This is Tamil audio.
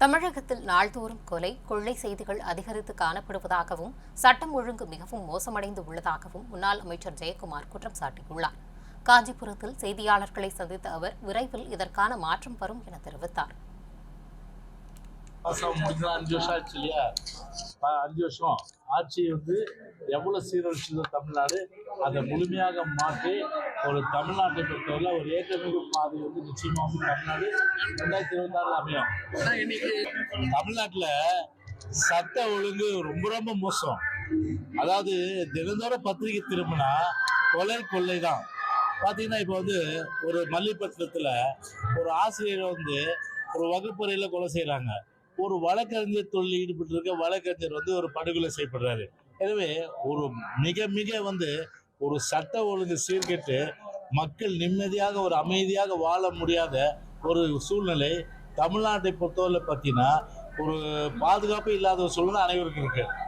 தமிழகத்தில் நாள்தோறும் கொலை கொள்ளை செய்திகள் அதிகரித்து காணப்படுவதாகவும் சட்டம் ஒழுங்கு மிகவும் மோசமடைந்து உள்ளதாகவும் முன்னாள் அமைச்சர் ஜெயக்குமார் குற்றம் சாட்டியுள்ளார். காஞ்சிபுரத்தில் செய்தியாளர்களை சந்தித்த அவர் விரைவில் இதற்கான மாற்றம் வரும் என தெரிவித்தார். அஞ்சு வருஷம் ஆச்சு இல்லையா? அஞ்சு வருஷம். ஆட்சி வந்து எவ்வளவு சீரழிச்சது தமிழ்நாடு அதை முழுமையாக மாற்றி ஒரு தமிழ்நாட்டை பொறுத்தவரை ஒரு ஏற்றமிகு பாதை வந்து நிச்சயமா வந்து தமிழ்நாடு ரெண்டாயிரத்தி இருபத்தி ஆறுல அமையும் தமிழ்நாட்டுல சட்ட ஒழுங்கு ரொம்ப ரொம்ப மோசம். அதாவது தினந்தோறும் பத்திரிகை திரும்பினா கொலை கொள்ளை தான் பார்த்தீங்கன்னா இப்போ வந்து ஒரு மல்லிப்பட்டினத்தில் ஒரு ஆசிரியரை வந்து ஒரு வகுப்பறையில் கொலை செய்கிறாங்க ஒரு வழக்கறிஞர் தொழில் ஈடுபட்டு இருக்க வழக்கறிஞர் வந்து ஒரு படுகொலை செய்யப்படுறாரு. எனவே ஒரு மிக மிக வந்து ஒரு சட்ட ஒழுங்கு சீர்கெட்டு மக்கள் நிம்மதியாக ஒரு அமைதியாக வாழ முடியாத ஒரு சூழ்நிலை தமிழ்நாட்டை பொறுத்தவரை பார்த்தீங்கன்னா ஒரு பாதுகாப்பு இல்லாத ஒரு சூழ்நிலை அனைவருக்கும் இருக்குது